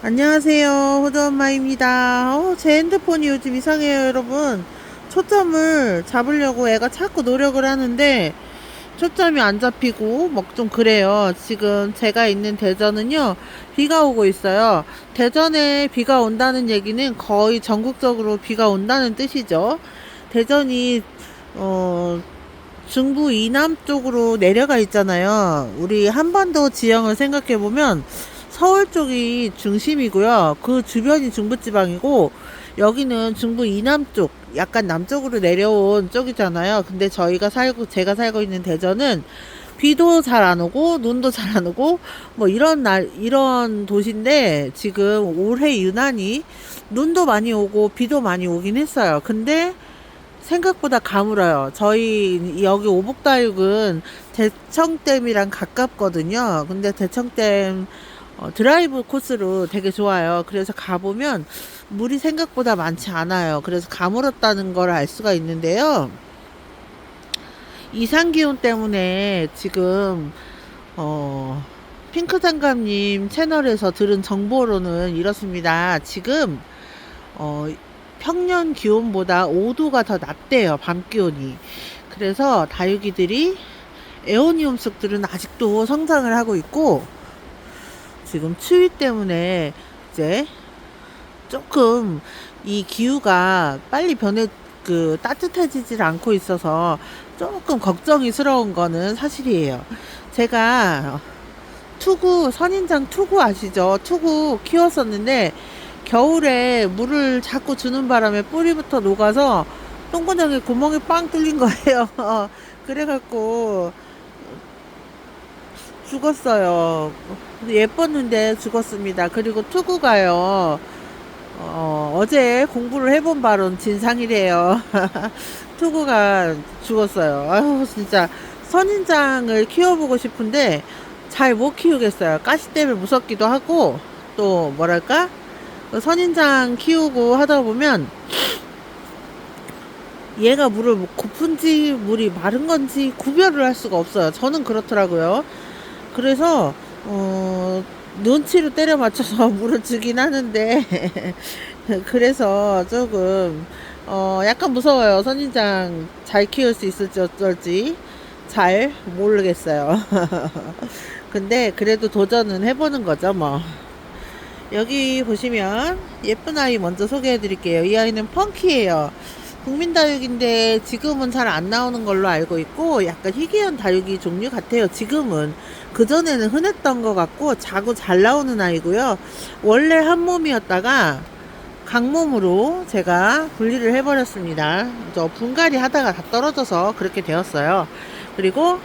안녕하세요. 호주엄마입니다. 어, 제 핸드폰이 요즘 이상해요, 여러분. 초점을 잡으려고 애가 자꾸 노력을 하는데, 초점이 안 잡히고, 막 좀 그래요. 지금 제가 있는 대전은요, 비가 오고 있어요. 대전에 비가 온다는 얘기는 거의 전국적으로 비가 온다는 뜻이죠. 대전이, 어, 중부 이남 쪽으로 내려가 있잖아요. 우리 한반도 지형을 생각해 보면 서울 쪽이 중심이고요. 그 주변이 중부지방이고 여기는 중부 이남 쪽, 약간 남쪽으로 내려온 쪽이잖아요. 근데 저희가 살고 제가 살고 있는 대전은 비도 잘 안 오고 눈도 잘 안 오고 뭐 이런 날 이런 도시인데 지금 올해 유난히 눈도 많이 오고 비도 많이 오긴 했어요. 근데 생각보다 가물어요. 저희 여기 오복다육은 대청댐이랑 가깝거든요. 근데 대청댐 어, 드라이브 코스로 되게 좋아요. 그래서 가보면 물이 생각보다 많지 않아요. 그래서 가물었다는 걸 알 수가 있는데요. 이상 기온 때문에 지금 어, 핑크 장갑님 채널에서 들은 정보로는 이렇습니다. 지금 어, 평년 기온보다 5도가 더 낮대요. 밤 기온이. 그래서 다육이들이 에오니움 쑥들은 아직도 성장을 하고 있고 지금 추위 때문에 이제 조금 이 기후가 빨리 변해 그 따뜻해지질 않고 있어서 조금 걱정이스러운 거는 사실이에요. 제가 투구 선인장 투구 아시죠? 투구 키웠었는데 겨울에 물을 자꾸 주는 바람에 뿌리부터 녹아서 똥구멍에 구멍이 빵 뚫린 거예요. 그래갖고 죽었어요. 예뻤는데 죽었습니다. 그리고 투구가요. 어, 어제 공부를 해본 바론 진상이래요. 투구가 죽었어요. 아유, 진짜 선인장을 키워보고 싶은데 잘 못 키우겠어요. 가시 때문에 무섭기도 하고 또 뭐랄까 그 선인장 키우고 하다 보면 얘가 물을 뭐 고픈지 물이 마른 건지 구별을 할 수가 없어요. 저는 그렇더라고요. 그래서 어, 눈치로 때려 맞춰서 물을 주긴 하는데 그래서 조금 어, 약간 무서워요. 선인장 잘 키울 수 있을지 어쩔지 잘 모르겠어요. 근데 그래도 도전은 해보는 거죠, 뭐. 여기 보시면 예쁜 아이 먼저 소개해 드릴게요. 이 아이는 펑키예요. 국민 다육인데 지금은 잘 안 나오는 걸로 알고 있고 약간 희귀한 다육이 종류 같아요. 지금은 그전에는 흔했던 것 같고 자고 잘 나오는 아이고요. 원래 한 몸이었다가 강몸으로 제가 분리를 해버렸습니다. 저 분갈이 하다가 다 떨어져서 그렇게 되었어요. 그리고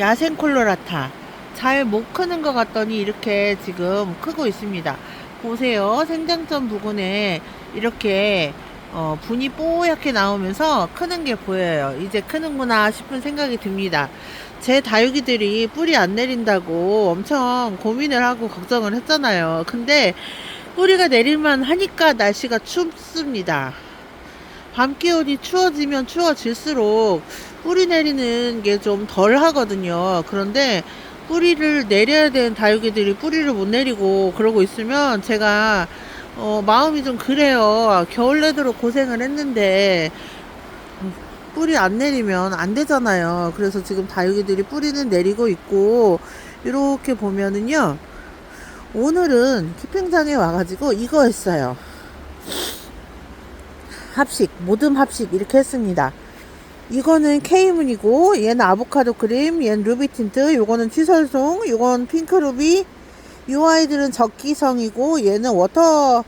야생 콜로라타 잘 못 크는 것 같더니 이렇게 지금 크고 있습니다. 보세요. 생장점 부근에 이렇게 어, 분이 뽀얗게 나오면서 크는 게 보여요. 이제 크는구나 싶은 생각이 듭니다. 제 다육이들이 뿌리 안 내린다고 엄청 고민을 하고 걱정을 했잖아요. 근데 뿌리가 내릴만 하니까 날씨가 춥습니다. 밤 기온이 추워지면 추워질수록 뿌리 내리는 게 좀 덜 하거든요. 그런데 뿌리를 내려야 되는 다육이들이 뿌리를 못 내리고 그러고 있으면 제가 어, 마음이 좀 그래요. 겨울 내도록 고생을 했는데 뿌리 안 내리면 안 되잖아요. 그래서 지금 다육이들이 뿌리는 내리고 있고 이렇게 보면은요. 오늘은 키핑장에 와가지고 이거 했어요. 합식, 모듬 합식 이렇게 했습니다. 이거는 케이문이고 얘는 아보카도 크림, 얘는 루비 틴트, 요거는 취설송, 요건 핑크 루비, 이 아이들은 적기성이고 얘는 워터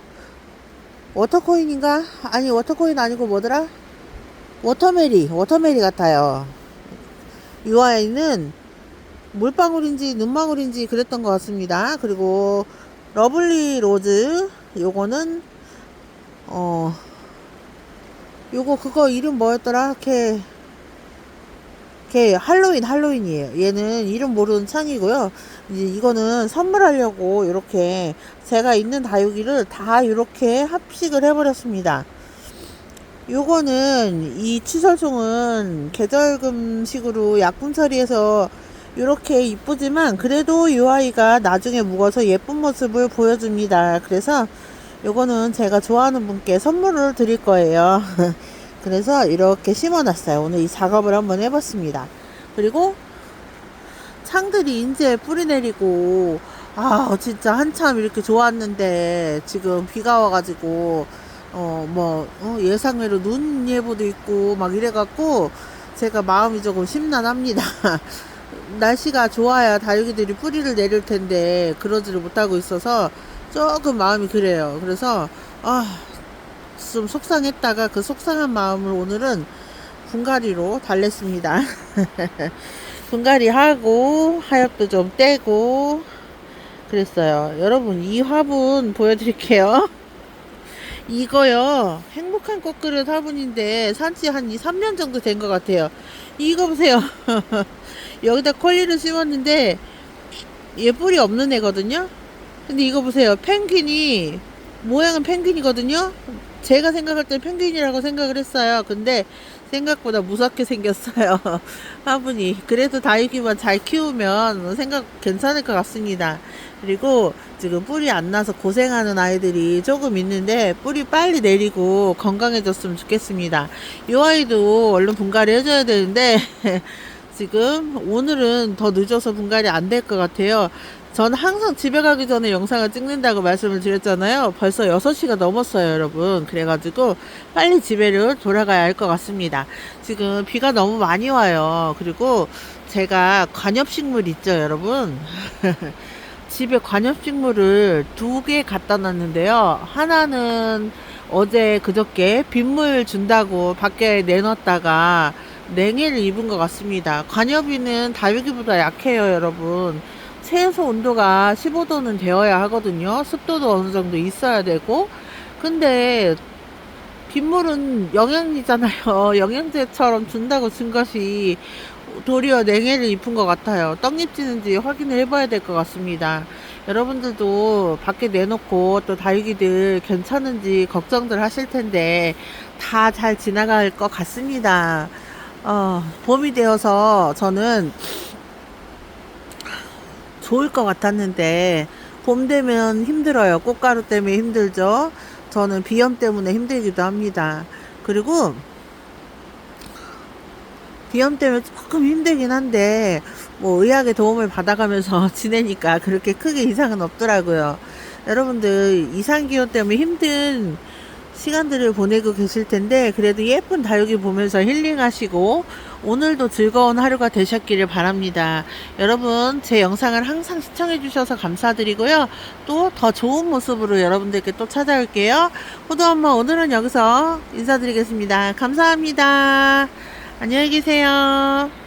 워터코인인가? 아니 워터코인 아니고 뭐더라? 워터메리 워터메리 같아요 이 아이는 물방울인지 눈망울인지 그랬던 것 같습니다 그리고 러블리 로즈 요거는 어 요거 그거 이름 뭐였더라? 걔, 걔 할로윈 할로윈이에요. 얘는 이름 모르는 창이고요. 이제 이거는 선물하려고 이렇게 제가 있는 다육이를 다 이렇게 합식을 해버렸습니다. 요거는 이 치설송은 계절금식으로 약품 처리해서 이렇게 이쁘지만 그래도 이 아이가 나중에 묵어서 예쁜 모습을 보여줍니다. 그래서 요거는 제가 좋아하는 분께 선물을 드릴 거예요. 그래서 이렇게 심어놨어요. 오늘 이 작업을 한번 해봤습니다. 그리고 창들이 이제 뿌리 내리고 아 진짜 한참 이렇게 좋았는데 지금 비가 와가지고 어뭐 예상외로 눈 예보도 있고 막 이래갖고 제가 마음이 조금 심란합니다. 날씨가 좋아야 다육이들이 뿌리를 내릴 텐데 그러지를 못하고 있어서 조금 마음이 그래요. 그래서 아 좀 속상했다가 그 속상한 마음을 오늘은 분갈이로 달랬습니다. 분갈이 하고 하엽도 좀 떼고 그랬어요. 여러분 이 화분 보여드릴게요. 이거요 행복한 꽃그릇 화분인데 산지 한 2, 3년 정도 된 것 같아요. 이거 보세요. 여기다 콜리를 심었는데 얘 뿌리 없는 애거든요. 근데 이거 보세요. 펭귄이 모양은 펭귄이거든요. 제가 생각할 때 펭귄이라고 생각을 했어요. 근데 생각보다 무섭게 생겼어요. 화분이. 그래도 다육이만 잘 키우면 생각 괜찮을 것 같습니다. 그리고 지금 뿌리 안 나서 고생하는 아이들이 조금 있는데 뿌리 빨리 내리고 건강해졌으면 좋겠습니다. 이 아이도 얼른 분갈이 해줘야 되는데 지금 오늘은 더 늦어서 분갈이 안 될 것 같아요. 저는 항상 집에 가기 전에 영상을 찍는다고 말씀을 드렸잖아요. 벌써 6시가 넘었어요, 여러분. 그래가지고 빨리 집에를 돌아가야 할 것 같습니다. 지금 비가 너무 많이 와요. 그리고 제가 관엽식물 있죠, 여러분. 집에 관엽식물을 두 개 갖다 놨는데요. 하나는 어제 그저께 빗물 준다고 밖에 내놨다가 냉해를 입은 것 같습니다. 관엽이는 다육이보다 약해요, 여러분. 최소 온도가 15도는 되어야 하거든요. 습도도 어느 정도 있어야 되고. 근데 빗물은 영양이잖아요. 영양제처럼 준다고 준 것이 도리어 냉해를 입은 것 같아요. 떡잎 지는지 확인을 해봐야 될 것 같습니다. 여러분들도 밖에 내놓고 또 다육이들 괜찮은지 걱정들 하실 텐데 다 잘 지나갈 것 같습니다. 어, 봄이 되어서 저는 좋을 것 같았는데 봄 되면 힘들어요. 꽃가루 때문에 힘들죠. 저는 비염 때문에 힘들기도 합니다. 그리고 비염 때문에 조금 힘들긴 한데 뭐 의학의 도움을 받아가면서 지내니까 그렇게 크게 이상은 없더라고요. 여러분들 이상 기온 때문에 힘든 시간들을 보내고 계실 텐데 그래도 예쁜 다육이 보면서 힐링하시고 오늘도 즐거운 하루가 되셨기를 바랍니다. 여러분 제 영상을 항상 시청해 주셔서 감사드리고요. 또 더 좋은 모습으로 여러분들께 또 찾아올게요. 호두 엄마 오늘은 여기서 인사드리겠습니다. 감사합니다. 안녕히 계세요.